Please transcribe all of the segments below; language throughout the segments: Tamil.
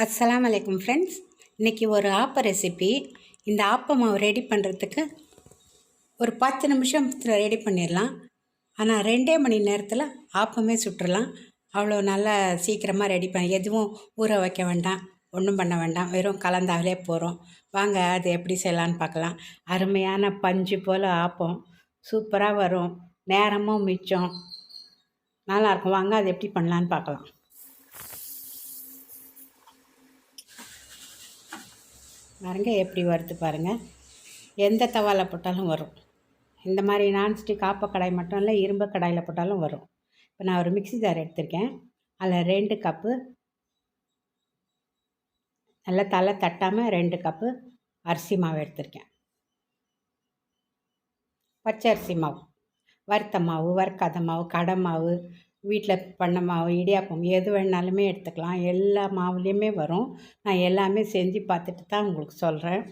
அஸ்லாம் வலைக்கம் ஃப்ரெண்ட்ஸ் இன்றைக்கி ஒரு ஆப்ப ரெசிபி இந்த ஆப்ப மாவு ரெடி பண்ணுறதுக்கு ஒரு பத்து நிமிஷத்தில் ரெடி பண்ணிடலாம். ஆனால் ரெண்டே மணி நேரத்தில் ஆப்பமே சுட்டுடலாம் அவ்வளோ நல்லா சீக்கிரமாக ரெடி பண்ண எதுவும் ஊற வைக்க வேண்டாம் ஒன்றும் பண்ண வேண்டாம். வெறும் கலந்தாலே போகிறோம் வாங்க அது எப்படி செய்யலான்னு பார்க்கலாம். அருமையான பஞ்சு போல் ஆப்பம். சூப்பராக வரும். நேரமும் மிச்சம். நல்லாயிருக்கும் வாங்க அது எப்படி பண்ணலான்னு பார்க்கலாம். பாருங்கள் எப்படி வருது பாருங்கள் எந்த தவாவில் போட்டாலும் வரும். இந்த மாதிரி நான்ஸ்டிக் காப்ப கடாய் மட்டும் இல்லை இரும்பு கடாயில் போட்டாலும் வரும். இப்போ நான் ஒரு மிக்சி ஜார் எடுத்திருக்கேன். அதில் ரெண்டு கப்பு நல்லா தலை தட்டாமல் ரெண்டு கப்பு அரிசி மாவு எடுத்திருக்கேன். பச்சை அரிசி மாவு வறுத்த மாவு வறுக்காத மாவு கடை மாவு வீட்டில் பண்ண மாவு இடியாப்பம் எது வேணாலுமே எடுத்துக்கலாம். எல்லா மாவுலேயுமே வரும். நான் எல்லாமே செஞ்சு பார்த்துட்டு தான் உங்களுக்கு சொல்கிறேன்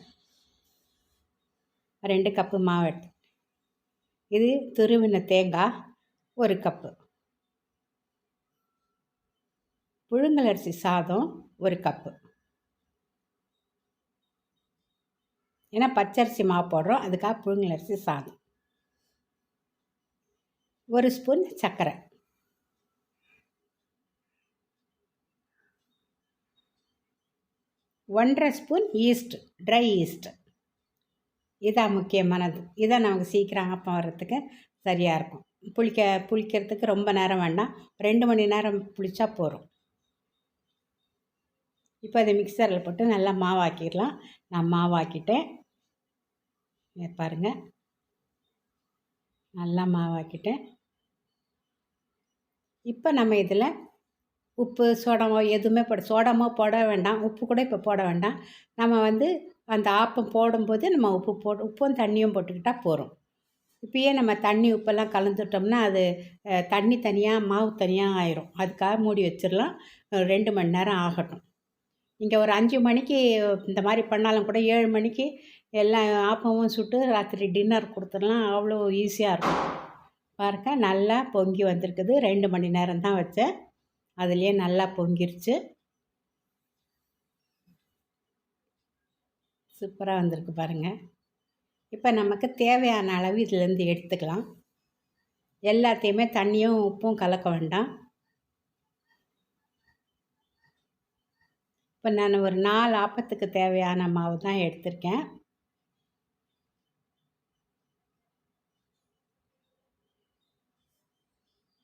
ரெண்டு கப்பு மாவு எடுத்து இது துருவின தேங்காய் ஒரு கப்பு. புழுங்கலரிசி சாதம் ஒரு கப்பு. ஏன்னா பச்சரிசி மாவு போடுறோம். அதுக்காக புழுங்கலரிசி சாதம். ஒரு ஸ்பூன் சர்க்கரை. ஒன்றரை ஸ்பூன் ஈஸ்ட் ட்ரை ஈஸ்ட். இதான் முக்கியமானது. இதான் நமக்கு சீக்கிரம் ஆப்பம் வர்றதுக்கு சரியாக இருக்கும். புளிக்க புளிக்கிறதுக்கு ரொம்ப நேரம் வேண்டாம். ரெண்டு மணி நேரம் புளிச்சா போகிறோம் இப்போ அதை மிக்சரில் போட்டு நல்லா மாவாக்கிடலாம். நான் மாவாக்கிட்டேன். பாருங்கள் நல்லா மாவாக்கிட்டேன். இப்போ நம்ம இதில் உப்பு சோடாமோ எதுவுமே போட சோடாமோ போட வேண்டாம். உப்பு கூட இப்போ போட வேண்டாம். நம்ம வந்து அந்த ஆப்பம் போடும்போது நம்ம உப்பு போட்டு உப்பும் தண்ணியும் போட்டுக்கிட்டால் போகிறோம் இப்பயே நம்ம தண்ணி உப்பெல்லாம் கலந்துட்டோம்னா அது தண்ணி தனியாக மாவு தனியாக ஆயிரும். அதுக்காக மூடி வச்சிடலாம். ரெண்டு மணி நேரம் ஆகட்டும். இங்கே ஒரு அஞ்சு மணிக்கு இந்த மாதிரி பண்ணாலும் கூட ஏழு மணிக்கு எல்லாம் ஆப்பமும் சுட்டு ராத்திரி டின்னர் கொடுத்துடலாம். அவ்வளோ ஈஸியாக இருக்கும். பாருங்க நல்லா பொங்கி வந்திருக்குது. ரெண்டு மணி நேரம் தான் வச்சேன். அதுலேயே நல்லா பொங்கிருச்சு. சூப்பராக வந்திருக்கு பாருங்கள் இப்போ நமக்கு தேவையான அளவு இதுலேருந்து எடுத்துக்கலாம். எல்லாத்தையுமே தண்ணியும் உப்பும் கலக்க வேண்டாம். இப்போ நான் ஒரு நாலு ஆப்பத்துக்கு தேவையான மாவு தான் எடுத்திருக்கேன்.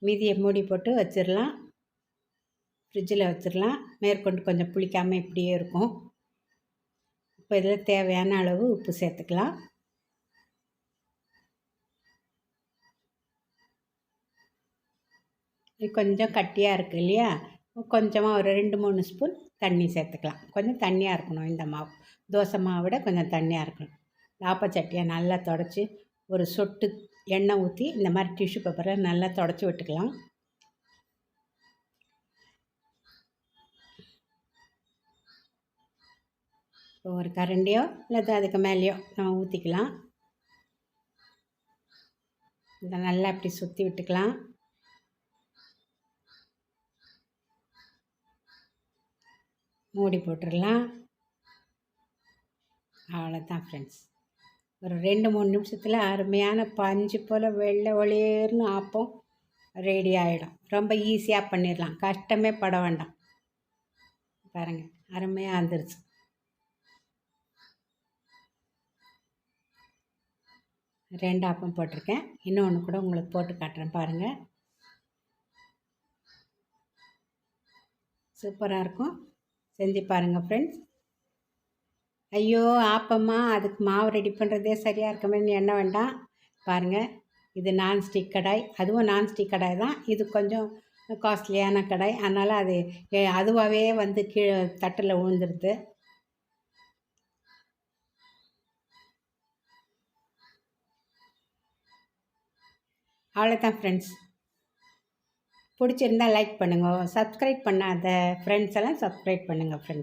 மீதியை மூடி போட்டு வச்சிடலாம் ஃப்ரிட்ஜில் வச்சிடலாம் மேற்கொண்டு கொஞ்சம் புளிக்காமல் இப்படியே இருக்கும். இப்போ இதில் தேவையான அளவு உப்பு சேர்த்துக்கலாம். இது கொஞ்சம் கட்டியாக இருக்குது இல்லையா? கொஞ்சமாக ஒரு ரெண்டு மூணு ஸ்பூன் தண்ணி சேர்த்துக்கலாம். கொஞ்சம் தண்ணியாக இருக்கணும் இந்த மாவு. தோசை மாவை விட கொஞ்சம் தண்ணியாக இருக்கணும். லாப்பச்சட்டியை நல்லா தொடச்சி ஒரு சொட்டு எண்ணெய் ஊற்றி இந்த மாதிரி டிஷ்யூ பேப்பரை நல்லா தொடச்சி விட்டுக்கலாம். ஒரு கரண்டியோ இல்லை அதுக்கு மேலேயோ நம்ம ஊற்றிக்கலாம் இதை நல்லா இப்படி சுற்றி விட்டுக்கலாம். மூடி போட்டுடலாம். அவ்வளோதான் ஃப்ரெண்ட்ஸ் ஒரு ரெண்டு மூணு நிமிஷத்தில் அருமையான பஞ்சு போல் வெள்ளை ஒளியர்னு ஆப்போம் ரெடி ஆகிடும் ரொம்ப ஈஸியாக பண்ணிடலாம். கஷ்டமே பட வேண்டாம். பாருங்கள் அருமையாக வந்துருச்சு. ரெண்டு ஆப்பம் போட்டிருக்கேன். இன்னொன்று கூட உங்களுக்கு போட்டு காட்டுறேன் பாருங்கள் சூப்பராக இருக்கும். செஞ்சு பாருங்கள் ஃப்ரெண்ட்ஸ் ஐயோ ஆப்பம்மா அதுக்கு மாவு ரெடி பண்ணுறதே சரியாக இருக்குமேனு என்ன வேண்டாம். பாருங்கள் இது நான்ஸ்டிக் கடாய். அதுவும் நான்ஸ்டிக் கடாய் தான். இது கொஞ்சம் காஸ்ட்லியான கடாய். அதனால் அது அதுவாகவே வந்து கீழே தட்டில் விழுந்துருது அவ்வளோதான் ஃப்ரெண்ட்ஸ் பிடிச்சிருந்தா லைக் பண்ணுங்கள் சப்ஸ்கிரைப் பண்ணாத ஃப்ரெண்ட்ஸ் எல்லாம் சப்ஸ்கிரைப் பண்ணுங்கள் ஃப்ரெண்ட்ஸ்